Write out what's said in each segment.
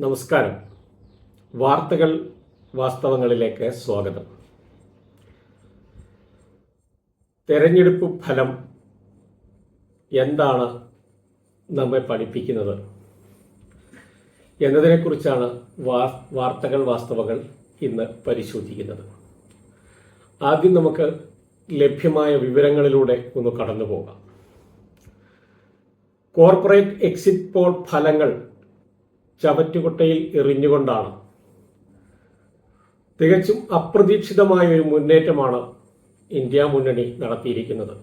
നമസ്കാരം. വാർത്തകൾ വാസ്തവങ്ങളിലേക്ക് സ്വാഗതം. തെരഞ്ഞെടുപ്പ് ഫലം എന്താണ് നമ്മെ പഠിപ്പിക്കുന്നത് എന്നതിനെക്കുറിച്ചാണ് വാർത്തകൾ വാസ്തവങ്ങൾ ഇന്ന് പരിശോധിക്കുന്നത്. ആദ്യം നമുക്ക് ലഭ്യമായ വിവരങ്ങളിലൂടെ ഒന്ന് കടന്നുപോകാം. കോർപ്പറേറ്റ് എക്സിറ്റ് പോൾ ഫലങ്ങൾ ചവറ്റുകുട്ടയിൽ എറിഞ്ഞുകൊണ്ടാണ്. തികച്ചും അപ്രതീക്ഷിതമായ ഒരു മുന്നേറ്റമാണ് ഇന്ത്യ മുന്നണി നടത്തിയിരിക്കുന്നത്.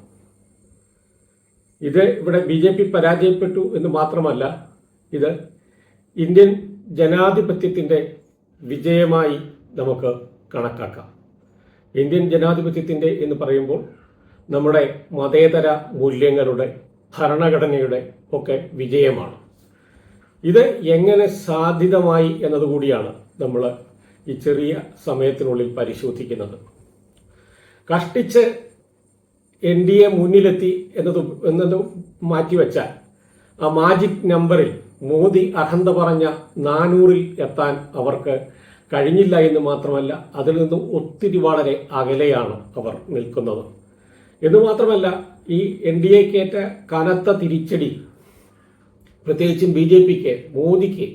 ഇത് ഇവിടെ ബി ജെ പി പരാജയപ്പെട്ടു എന്ന് മാത്രമല്ല ഇത് ഇന്ത്യൻ ജനാധിപത്യത്തിന്റെ വിജയമായി നമുക്ക് കണക്കാക്കാം. ഇന്ത്യൻ ജനാധിപത്യത്തിന്റെ എന്ന് പറയുമ്പോൾ നമ്മുടെ മതേതര മൂല്യങ്ങളുടെ ഭരണഘടനയുടെ ഒക്കെ വിജയമാണ്. ഇത് എങ്ങനെ സാധ്യതമായി എന്നതുകൂടിയാണ് നമ്മൾ ഈ ചെറിയ സമയത്തിനുള്ളിൽ പരിശോധിക്കുന്നത്. കഷ്ടിച്ച് എൻ ഡി എ മുന്നിലെത്തി എന്നത് എന്നത് മാറ്റിവെച്ചാൽ ആ മാജിക് നമ്പറിൽ മോദി അഹന്ത പറഞ്ഞ നാനൂറിൽ എത്താൻ അവർക്ക് കഴിഞ്ഞില്ല എന്ന് മാത്രമല്ല അതിൽ നിന്നും ഒത്തിരി വളരെ അകലെയാണ് അവർ നിൽക്കുന്നത്. എന്ന് മാത്രമല്ല ഈ എൻ ഡി എക്കേറ്റ കനത്ത തിരിച്ചടി പ്രത്യേകിച്ചും ബി ജെ പിക്ക് മോദിക്ക്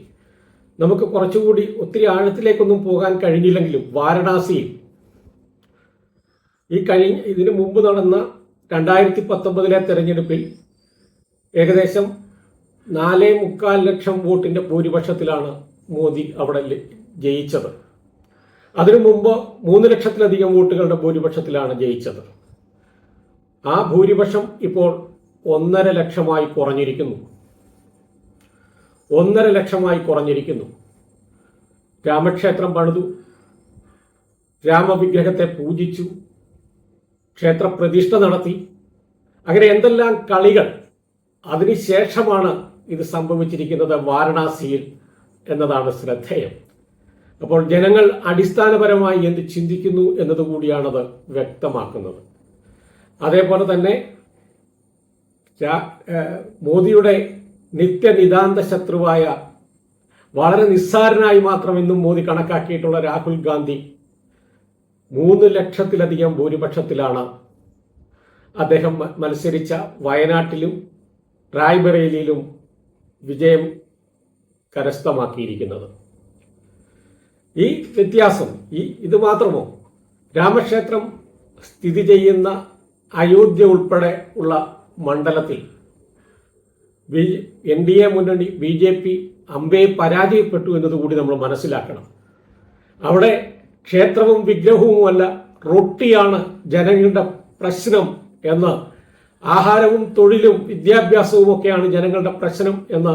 നമുക്ക് കുറച്ചുകൂടി ഒത്തിരി ആഴത്തിലേക്കൊന്നും പോകാൻ കഴിഞ്ഞില്ലെങ്കിലും വാരണാസിയിൽ ഈ കഴിഞ്ഞ ഇതിനു മുമ്പ് നടന്ന രണ്ടായിരത്തി പത്തൊമ്പതിലെ തെരഞ്ഞെടുപ്പിൽ ഏകദേശം നാലേ മുക്കാൽ ലക്ഷം വോട്ടിന്റെ ഭൂരിപക്ഷത്തിലാണ് മോദി അവിടെ ജയിച്ചത്. അതിനു മുമ്പ് മൂന്ന് ലക്ഷത്തിലധികം വോട്ടുകളുടെ ഭൂരിപക്ഷത്തിലാണ് ജയിച്ചത്. ആ ഭൂരിപക്ഷം ഇപ്പോൾ ഒന്നര ലക്ഷമായി കുറഞ്ഞിരിക്കുന്നു. ഒന്നര ലക്ഷമായി കുറഞ്ഞിരിക്കുന്നു. രാമക്ഷേത്രം പണിതു. രാമവിഗ്രഹത്തെ പൂജിച്ചു. ക്ഷേത്രപ്രതിഷ്ഠ നടത്തി. അങ്ങനെ എന്തെല്ലാം കളികൾ അതിനുശേഷമാണ് ഇത് സംഭവിച്ചിരിക്കുന്നത് വാരണാസിയിൽ എന്നതാണ് ശ്രദ്ധേയം. അപ്പോൾ ജനങ്ങൾ അടിസ്ഥാനപരമായി എന്ത് ചിന്തിക്കുന്നു എന്നതുകൂടിയാണത് വ്യക്തമാക്കുന്നത്. അതേപോലെ തന്നെ മോദിയുടെ നിത്യനിതാന്ത ശത്രുവായ വളരെ നിസ്സാരനായി മാത്രം ഇന്നും മോദി കണക്കാക്കിയിട്ടുള്ള രാഹുൽ ഗാന്ധി മൂന്ന് ലക്ഷത്തിലധികം ഭൂരിപക്ഷത്തിലാണ്. അദ്ദേഹം മത്സരിച്ച വയനാട്ടിലും റായ്ബറേലിയിലും വിജയം കരസ്ഥമാക്കിയിരിക്കുന്നത്. ഈ വ്യത്യാസം ഈ ഇത് മാത്രമോ? രാമക്ഷേത്രം സ്ഥിതി ചെയ്യുന്ന അയോധ്യ ഉൾപ്പെടെ ഉള്ള മണ്ഡലത്തിൽ എൻ ഡി എ മുന്നണി ബി ജെ പി അമ്പയെ പരാജയപ്പെട്ടു എന്നതുകൂടി നമ്മൾ മനസ്സിലാക്കണം. അവിടെ ക്ഷേത്രവും വിഗ്രഹവുമല്ല റൊട്ടിയാണ് ജനങ്ങളുടെ പ്രശ്നം എന്ന് ആഹാരവും തൊഴിലും വിദ്യാഭ്യാസവും ഒക്കെയാണ് ജനങ്ങളുടെ പ്രശ്നം എന്ന്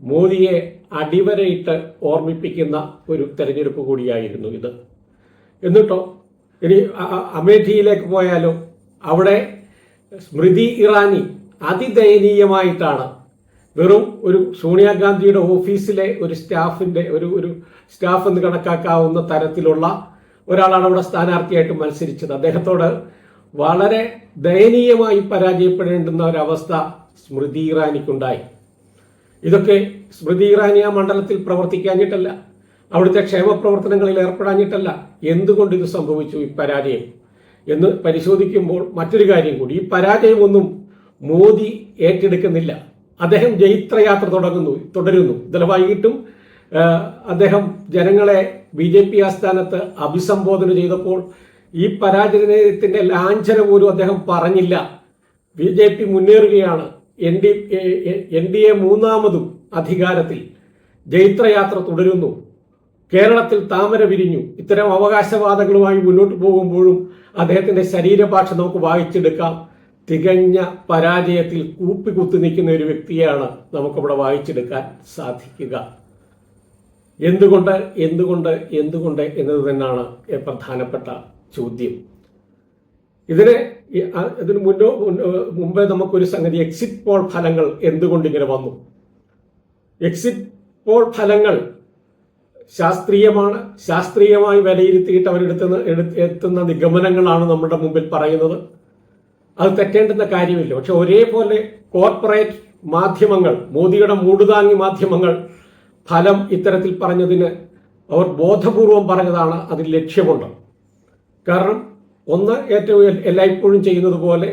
മോദിയെ അടിവരയിട്ട് ഓർമ്മിപ്പിക്കുന്ന ഒരു തെരഞ്ഞെടുപ്പ് കൂടിയായിരുന്നു ഇത്. എന്നിട്ടോ ഇനി അമേഠിയിലേക്ക് പോയാലോ അവിടെ സ്മൃതി ഇറാനി അതിദയനീയമായിട്ടാണ്. വെറും ഒരു സോണിയാഗാന്ധിയുടെ ഓഫീസിലെ ഒരു സ്റ്റാഫിന്റെ ഒരു ഒരു സ്റ്റാഫ് എന്ന് കണക്കാക്കാവുന്ന തരത്തിലുള്ള ഒരാളാണ് അവിടെ സ്ഥാനാർത്ഥിയായിട്ട് മത്സരിച്ചത്. അദ്ദേഹത്തോട് വളരെ ദയനീയമായി പരാജയപ്പെടേണ്ടുന്ന ഒരവസ്ഥ സ്മൃതി ഇറാനിക്കുണ്ടായി. ഇതൊക്കെ സ്മൃതി ഇറാനി ആ മണ്ഡലത്തിൽ പ്രവർത്തിക്കാഞ്ഞിട്ടല്ല അവിടുത്തെ ക്ഷേമ പ്രവർത്തനങ്ങളിൽ ഏർപ്പെടാഞ്ഞിട്ടല്ല എന്തുകൊണ്ട് ഇത് സംഭവിച്ചു ഈ പരാജയം എന്ന് പരിശോധിക്കുമ്പോൾ മറ്റൊരു കാര്യം കൂടി ഈ പരാജയമൊന്നും മോദി ഏറ്റെടുക്കുന്നില്ല. അദ്ദേഹം ജൈത്രയാത്ര തുടങ്ങുന്നു തുടരുന്നു. ഇന്നലെ വൈകിട്ടും അദ്ദേഹം ജനങ്ങളെ ബി ജെ പി ആസ്ഥാനത്ത് അഭിസംബോധന ചെയ്തപ്പോൾ ഈ പരാജയത്തിന്റെ ലാഞ്ചന പോലും അദ്ദേഹം പറഞ്ഞില്ല. ബി ജെ പി മുന്നേറുകയാണ്. N D N D A മൂന്നാമതും അധികാരത്തിൽ ജൈത്രയാത്ര തുടരുന്നു. കേരളത്തിൽ താമര വിരിഞ്ഞു. ഇത്തരം അവകാശവാദങ്ങളുമായി മുന്നോട്ട് പോകുമ്പോഴും അദ്ദേഹത്തിന്റെ ശരീരഭാഷ നമുക്ക് വായിച്ചെടുക്കാം. തികഞ്ഞ പരാജയത്തിൽ കൂപ്പിക്കുത്തി നിൽക്കുന്ന ഒരു വ്യക്തിയാണ് നമുക്കവിടെ വായിച്ചെടുക്കാൻ സാധിക്കുക. എന്തുകൊണ്ട് എന്തുകൊണ്ട് എന്തുകൊണ്ട് എന്നത് തന്നെയാണ് പ്രധാനപ്പെട്ട ചോദ്യം. ഇതിന് ഇതിന് മുന്നോ മുമ്പേ നമുക്കൊരു സംഗതി എക്സിറ്റ് പോൾ ഫലങ്ങൾ എന്തുകൊണ്ട് ഇങ്ങനെ വന്നു? എക്സിറ്റ് പോൾ ഫലങ്ങൾ ശാസ്ത്രീയമാണ് ശാസ്ത്രീയമായി വിലയിരുത്തിയിട്ട് അവരെടുത്തുന്ന എത്തുന്ന നിഗമനങ്ങളാണ് നമ്മുടെ മുമ്പിൽ പറയുന്നത്. അത് തെറ്റേണ്ടുന്ന കാര്യമില്ല. പക്ഷെ ഒരേപോലെ കോർപ്പറേറ്റ് മാധ്യമങ്ങൾ മോദിയുടെ മൂടുതാങ്ങി മാധ്യമങ്ങൾ ഫലം ഇത്തരത്തിൽ പറഞ്ഞതിന് അവർ ബോധപൂർവം പറഞ്ഞതാണ് അതിൽ ലക്ഷ്യമുണ്ട്. കാരണം ഒന്ന് ഏറ്റവും എല്ലായ്പ്പോഴും ചെയ്യുന്നത് പോലെ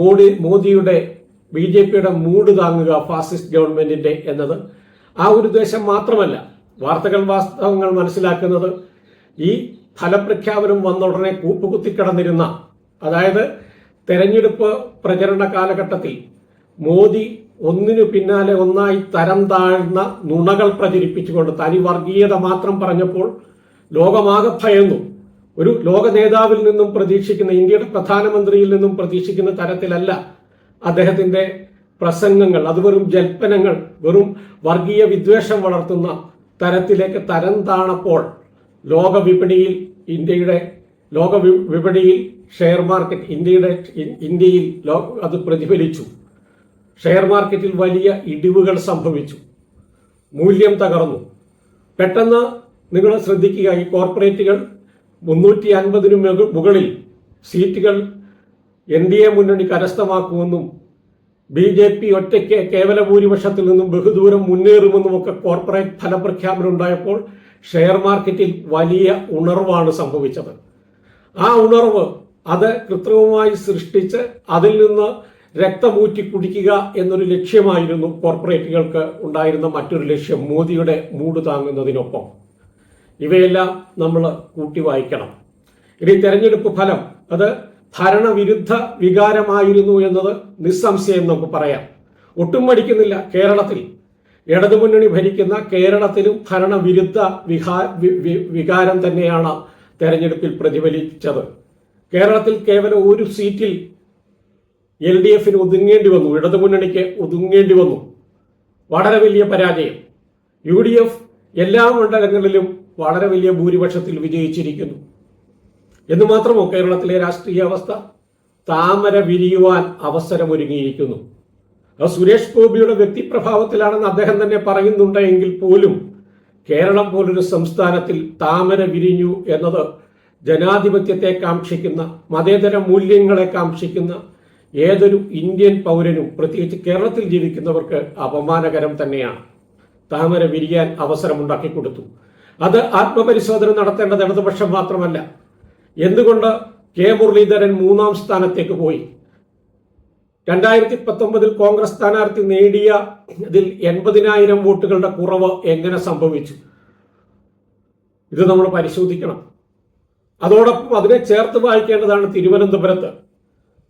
മോഡി മോദിയുടെ ബി ജെ പിയുടെ മൂട് താങ്ങുക ഫാസിസ്റ്റ് ഗവൺമെന്റിന്റെ എന്നത് ആ ഒരു ഉദ്ദേശം മാത്രമല്ല. വാർത്തകൾ വാസ്തവങ്ങൾ മനസ്സിലാക്കുന്നത് ഈ ഫലപ്രഖ്യാപനം വന്ന ഉടനെ കൂപ്പുകുത്തിക്കിടന്നിരുന്ന അതായത് തെരഞ്ഞെടുപ്പ് പ്രചരണ കാലഘട്ടത്തിൽ മോദി ഒന്നിനു പിന്നാലെ ഒന്നായി തരം താഴ്ന്ന നുണകൾ പ്രചരിപ്പിച്ചുകൊണ്ട് തനി വർഗീയത മാത്രം പറഞ്ഞപ്പോൾ ലോകമാകെ ഭയന്നു. ഒരു ലോക നേതാവിൽ നിന്നും പ്രതീക്ഷിക്കുന്ന ഇന്ത്യയുടെ പ്രധാനമന്ത്രിയിൽ നിന്നും പ്രതീക്ഷിക്കുന്ന തരത്തിലല്ല അദ്ദേഹത്തിന്റെ പ്രസംഗങ്ങൾ. അത് വെറും ജൽപ്പനങ്ങൾ വെറും വർഗീയ വിദ്വേഷം വളർത്തുന്ന തരത്തിലേക്ക് തരം താണപ്പോൾ ലോക വിപണിയിൽ ഇന്ത്യയുടെ ലോക വിപണിയിൽ ഷെയർ മാർക്കറ്റ് ഇന്ത്യയുടെ ഇന്ത്യയിൽ അത് പ്രതിഫലിച്ചു. ഷെയർ മാർക്കറ്റിൽ വലിയ ഇടിവുകൾ സംഭവിച്ചു. മൂല്യം തകർന്നു. പെട്ടെന്ന് നിങ്ങൾ ശ്രദ്ധിക്കുക ഈ കോർപ്പറേറ്റുകൾ മുന്നൂറ്റി അൻപതിനു മുകളിൽ സീറ്റുകൾ എൻ ഡി എ മുന്നണി കരസ്ഥമാക്കുമെന്നും ബി ജെ പി ഒറ്റയ്ക്ക് കേവല ഭൂരിപക്ഷത്തിൽ നിന്നും ബഹുദൂരം മുന്നേറുമെന്നും ഒക്കെ കോർപ്പറേറ്റ് ഫലപ്രഖ്യാപനം ഉണ്ടായപ്പോൾ ഷെയർ മാർക്കറ്റിൽ വലിയ ഉണർവാണ് സംഭവിച്ചത്. ആ ഉണർവ് അത് കൃത്രിമമായി സൃഷ്ടിച്ച് അതിൽ നിന്ന് രക്തമൂറ്റി കുടിക്കുക എന്നൊരു ലക്ഷ്യമായിരുന്നു കോർപ്പറേറ്റുകൾക്ക് ഉണ്ടായിരുന്ന മറ്റൊരു ലക്ഷ്യം മോദിയുടെ മൂട് താങ്ങുന്നതിനൊപ്പം. ഇവയെല്ലാം നമ്മൾ കൂട്ടി വായിക്കണം. ഇനി തെരഞ്ഞെടുപ്പ് ഫലം അത് ഭരണവിരുദ്ധ വികാരമായിരുന്നു എന്നത് നിസ്സംശയം നമുക്ക് പറയാം. ഒട്ടും മടിക്കുന്നില്ല കേരളത്തിൽ. ഇടതുമുന്നണി ഭരിക്കുന്ന കേരളത്തിലും ഭരണവിരുദ്ധ വിഹാ വികാരം തന്നെയാണ് തെരഞ്ഞെടുപ്പിൽ പ്രതിഫലിച്ചത്. കേരളത്തിൽ കേവലം ഒരു സീറ്റിൽ എൽ ഡി എഫിന് ഒതുങ്ങേണ്ടി വന്നു. ഇടതുമുന്നണിക്ക് ഒതുങ്ങേണ്ടി വന്നു. വളരെ വലിയ പരാജയം. യു ഡി എഫ് എല്ലാ മണ്ഡലങ്ങളിലും വളരെ വലിയ ഭൂരിപക്ഷത്തിൽ വിജയിച്ചിരിക്കുന്നു. എന്ന് മാത്രമോ കേരളത്തിലെ രാഷ്ട്രീയ അവസ്ഥ? താമര വിരിയുവാൻ അവസരമൊരുങ്ങിയിരിക്കുന്നു. അത് സുരേഷ് ഗോപിയുടെ വ്യക്തിപ്രഭാവത്തിലാണെന്ന് അദ്ദേഹം തന്നെ പറയുന്നുണ്ടെങ്കിൽ പോലും കേരളം പോലൊരു സംസ്ഥാനത്തിൽ താമര വിരിഞ്ഞു എന്നത് ജനാധിപത്യത്തെ കാക്ഷിക്കുന്ന മതേതര മൂല്യങ്ങളെ കാക്ഷിക്കുന്ന ഏതൊരു ഇന്ത്യൻ പൗരനും പ്രത്യേകിച്ച് കേരളത്തിൽ ജീവിക്കുന്നവർക്ക് അപമാനകരം തന്നെയാണ്. താമര വിരിയാൻ അവസരമുണ്ടാക്കി കൊടുത്തു. അത് ആത്മപരിശോധന നടത്തേണ്ടത് ഇടതുപക്ഷം മാത്രമല്ല. എന്തുകൊണ്ട് കെ മുരളീധരൻ മൂന്നാം സ്ഥാനത്തേക്ക് പോയി? രണ്ടായിരത്തി പത്തൊമ്പതിൽ കോൺഗ്രസ് സ്ഥാനാർത്ഥി നേടിയ ഇതിൽ എൺപതിനായിരം വോട്ടുകളുടെ കുറവ് എങ്ങനെ സംഭവിച്ചു? ഇത് നമ്മൾ പരിശോധിക്കണം. അതോടൊപ്പം അതിനെ ചേർത്ത് വായിക്കേണ്ടതാണ് തിരുവനന്തപുരത്ത്.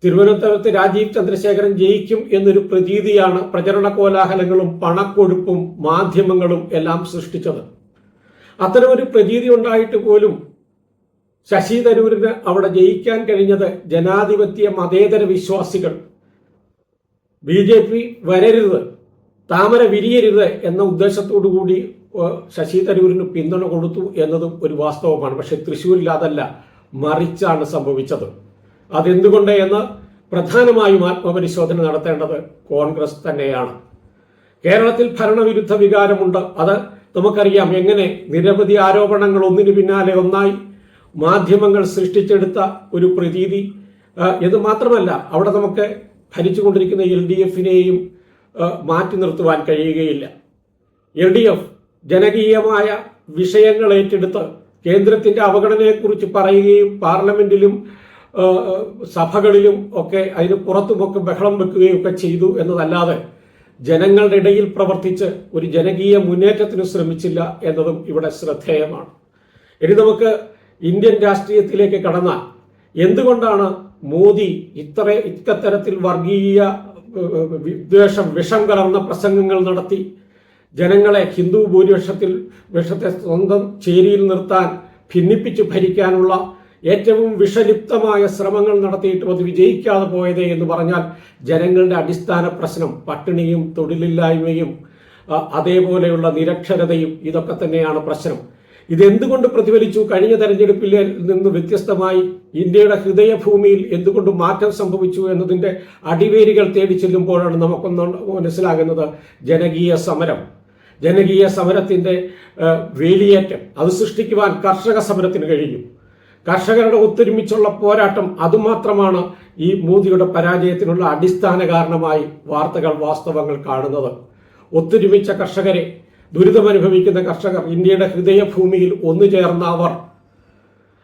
തിരുവനന്തപുരത്ത് രാജീവ് ചന്ദ്രശേഖരൻ ജയിക്കും എന്നൊരു പ്രതീതിയാണ് പ്രചരണ കോലാഹലങ്ങളും പണക്കൊഴുപ്പും മാധ്യമങ്ങളും എല്ലാം സൃഷ്ടിച്ചത്. അത്തരമൊരു പ്രതീതി ഉണ്ടായിട്ട് പോലും ശശി തരൂരിന് അവിടെ ജയിക്കാൻ കഴിഞ്ഞത് ജനാധിപത്യ മതേതര വിശ്വാസികൾ. ബി ജെ പി വരരുത് താമര വിരിയരുത് എന്ന ഉദ്ദേശത്തോടു കൂടി ശശി തരൂരിന് പിന്തുണ കൊടുത്തു എന്നതും ഒരു വാസ്തവമാണ്. പക്ഷെ തൃശ്ശൂരിൽ അതല്ല മറിച്ചാണ് സംഭവിച്ചത്. അതെന്തുകൊണ്ട് എന്ന് പ്രധാനമായും ആത്മപരിശോധന നടത്തേണ്ടത് കോൺഗ്രസ് തന്നെയാണ്. കേരളത്തിൽ ഭരണവിരുദ്ധ വികാരമുണ്ട്. അത് നമുക്കറിയാം. എങ്ങനെ നിരവധി ആരോപണങ്ങൾ ഒന്നിനു പിന്നാലെ ഒന്നായി മാധ്യമങ്ങൾ സൃഷ്ടിച്ചെടുത്ത ഒരു പ്രതീതി എന്ന് മാത്രമല്ല അവിടെ നമുക്ക് ഭരിച്ചുകൊണ്ടിരിക്കുന്ന എൽ ഡി എഫിനെയും മാറ്റി നിർത്തുവാൻ കഴിയുകയില്ല. എൽ ഡി എഫ് ജനകീയമായ വിഷയങ്ങൾ ഏറ്റെടുത്ത് കേന്ദ്രത്തിന്റെ അവഗണനയെക്കുറിച്ച് പറയുകയും പാർലമെന്റിലും സഭകളിലും ഒക്കെ അതിന് പുറത്തുമൊക്കെ ബഹളം വെക്കുകയും ഒക്കെ ചെയ്തു എന്നതല്ലാതെ ജനങ്ങളുടെ ഇടയിൽ പ്രവർത്തിച്ച് ഒരു ജനകീയ മുന്നേറ്റത്തിന് ശ്രമിച്ചില്ല എന്നതും ഇവിടെ ശ്രദ്ധേയമാണ്. ഇനി നമുക്ക് ഇന്ത്യൻ രാഷ്ട്രീയത്തിലേക്ക് കടന്നാൽ എന്തുകൊണ്ടാണ് മോദി ഇത്ര ഇത്തരത്തിൽ വർഗീയ വിദ്വേഷം വിഷം കലർന്ന പ്രസംഗങ്ങൾ നടത്തി ജനങ്ങളെ ഹിന്ദു ഭൂരിപക്ഷത്തിൽ വിഷത്തെ സ്വന്തം ചേരിയിൽ നിർത്താൻ ഭിന്നിപ്പിച്ച് ഭരിക്കാനുള്ള ഏറ്റവും വിഷലിപ്തമായ ശ്രമങ്ങൾ നടത്തിയിട്ടും അത് വിജയിക്കാതെ പോയത് എന്ന് പറഞ്ഞാൽ ജനങ്ങളുടെ അടിസ്ഥാന പ്രശ്നം പട്ടിണിയും തൊഴിലില്ലായ്മയും അതേപോലെയുള്ള നിരക്ഷരതയും ഇതൊക്കെ തന്നെയാണ് പ്രശ്നം. ഇതെന്തുകൊണ്ട് പ്രതിഫലിച്ചു? കഴിഞ്ഞ തെരഞ്ഞെടുപ്പിൽ നിന്ന് വ്യത്യസ്തമായി ഇന്ത്യയുടെ ഹൃദയഭൂമിയിൽ എന്തുകൊണ്ട് മാറ്റം സംഭവിച്ചു എന്നതിന്റെ അടിവേരികൾ തേടി ചെല്ലുമ്പോഴാണ് നമുക്കൊന്ന് മനസ്സിലാകുന്നത് ജനകീയ സമരം. ജനകീയ സമരത്തിന്റെ ആ, വേലിയേറ്റം. അത് സൃഷ്ടിക്കുവാൻ കർഷക സമരത്തിന് കഴിയും. കർഷകരുടെ ഒത്തൊരുമിച്ചുള്ള പോരാട്ടം അതുമാത്രമാണ് ഈ മോദിയുടെ പരാജയത്തിനുള്ള അടിസ്ഥാന കാരണമായി വാർത്തകൾ വാസ്തവങ്ങൾ കാണുന്നത്. ഒത്തൊരുമിച്ച കർഷകരെ ദുരിതമനുഭവിക്കുന്ന കർഷകർ ഇന്ത്യയുടെ ഹൃദയഭൂമിയിൽ ഒന്നു ചേർന്ന അവർ.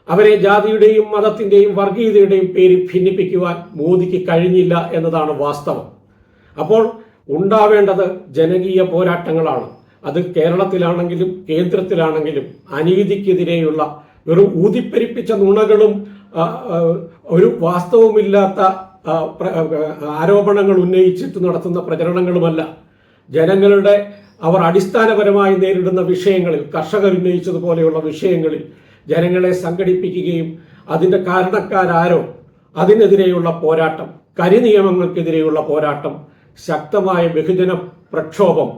അവരെ ജാതിയുടെയും മതത്തിന്റെയും വർഗീയതയുടെയും പേരിൽ ഭിന്നിപ്പിക്കുവാൻ മോദിക്ക് കഴിഞ്ഞില്ല എന്നതാണ് വാസ്തവം. അപ്പോൾ ഉണ്ടാവേണ്ടത് ജനകീയ പോരാട്ടങ്ങളാണ്. അത് കേരളത്തിലാണെങ്കിലും കേന്ദ്രത്തിലാണെങ്കിലും അനീതിക്കെതിരെയുള്ള വെറും ഊതിപ്പെരിപ്പിച്ച നുണകളും ഒരു വാസ്തവമില്ലാത്ത ആരോപണങ്ങൾ ഉന്നയിച്ചിട്ട് നടത്തുന്ന പ്രചരണങ്ങളുമല്ല. ജനങ്ങളുടെ അവർ അടിസ്ഥാനപരമായി നേരിടുന്ന വിഷയങ്ങളിൽ കർഷകർ ഉന്നയിച്ചതുപോലെയുള്ള വിഷയങ്ങളിൽ ജനങ്ങളെ സംഘടിപ്പിക്കുകയും അതിന്റെ കാരണക്കാരാരോ അതിനെതിരെയുള്ള പോരാട്ടം കരിനിയമങ്ങൾക്കെതിരെയുള്ള പോരാട്ടം ശക്തമായ ബഹുജന പ്രക്ഷോഭം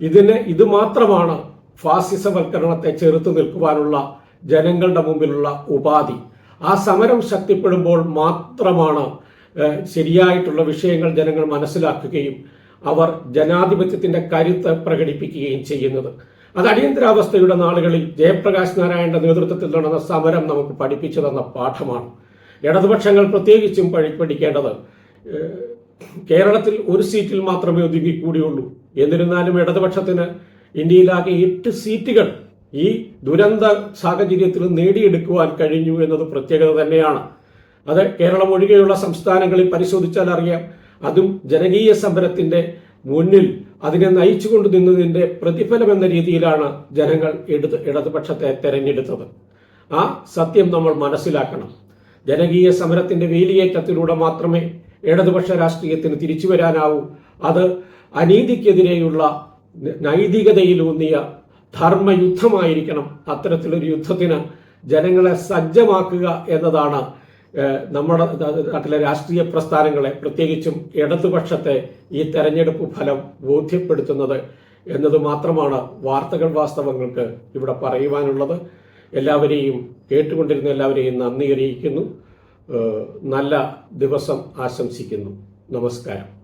ഇതിന് ഇത് മാത്രമാണ് ഫാസിസവൽക്കരണത്തെ ചെറുത്തു നിൽക്കുവാനുള്ള ജനങ്ങളുടെ മുമ്പിലുള്ള ഉപാധി. ആ സമരം ശക്തിപ്പെടുമ്പോൾ മാത്രമാണ് ശരിയായിട്ടുള്ള വിഷയങ്ങൾ ജനങ്ങൾ മനസ്സിലാക്കുകയും അവർ ജനാധിപത്യത്തിന്റെ കരുത്ത് പ്രകടിപ്പിക്കുകയും ചെയ്യുന്നത്. അത് അടിയന്തരാവസ്ഥയുടെ നാളുകളിൽ ജയപ്രകാശ് നാരായണന്റെ നേതൃത്വത്തിൽ നടന്ന സമരം നമുക്ക് പഠിപ്പിച്ചു തന്ന പാഠമാണ്. ഇടതുപക്ഷങ്ങൾ പ്രത്യേകിച്ചും പഠി- പഠിക്കേണ്ടത് കേരളത്തിൽ ഒരു സീറ്റിൽ മാത്രമേ ഒതുങ്ങി ഒതുങ്ങിക്കൂടിയുള്ളൂ എന്നിരുന്നാലും ഇടതുപക്ഷത്തിന് ഇന്ത്യയിലാകെ എട്ട് സീറ്റുകൾ ഈ ദുരന്ത സാഹചര്യത്തിൽ നേടിയെടുക്കുവാൻ കഴിഞ്ഞു എന്നത് പ്രത്യേകത തന്നെയാണ്. അത് കേരളം ഒഴികെയുള്ള സംസ്ഥാനങ്ങളിൽ പരിശോധിച്ചാൽ അറിയാം. അതും ജനകീയ സമരത്തിന്റെ മുന്നിൽ അതിനെ നയിച്ചുകൊണ്ട് നിന്നതിന്റെ പ്രതിഫലം എന്ന രീതിയിലാണ് ജനങ്ങൾ ഇടത് ഇടതുപക്ഷത്തെ തെരഞ്ഞെടുത്തത്. ആ സത്യം നമ്മൾ മനസ്സിലാക്കണം. ജനകീയ സമരത്തിന്റെ വേലിയേറ്റത്തിലൂടെ മാത്രമേ ഇടതുപക്ഷ രാഷ്ട്രീയത്തിന് തിരിച്ചു വരാനാവൂ. അത് അനീതിക്കെതിരെയുള്ള നൈതികതയിലൂന്നിയ ധർമ്മയുദ്ധമായിരിക്കണം. അത്തരത്തിലൊരു യുദ്ധത്തിന് ജനങ്ങളെ സജ്ജമാക്കുക എന്നതാണ് നമ്മുടെ നാട്ടിലെ രാഷ്ട്രീയ പ്രസ്ഥാനങ്ങളെ പ്രത്യേകിച്ചും ഇടതുപക്ഷത്തെ ഈ തെരഞ്ഞെടുപ്പ് ഫലം ബോധ്യപ്പെടുത്തുന്നത് എന്നത് മാത്രമാണ് വാർത്തകൾ വാസ്തവങ്ങൾക്ക് ഇവിടെ പറയുവാനുള്ളത്. എല്ലാവരെയും കേട്ടുകൊണ്ടിരുന്ന എല്ലാവരെയും നന്ദി അറിയിക്കുന്നു. നല്ല ദിവസം ആശംസിക്കുന്നു. നമസ്കാരം.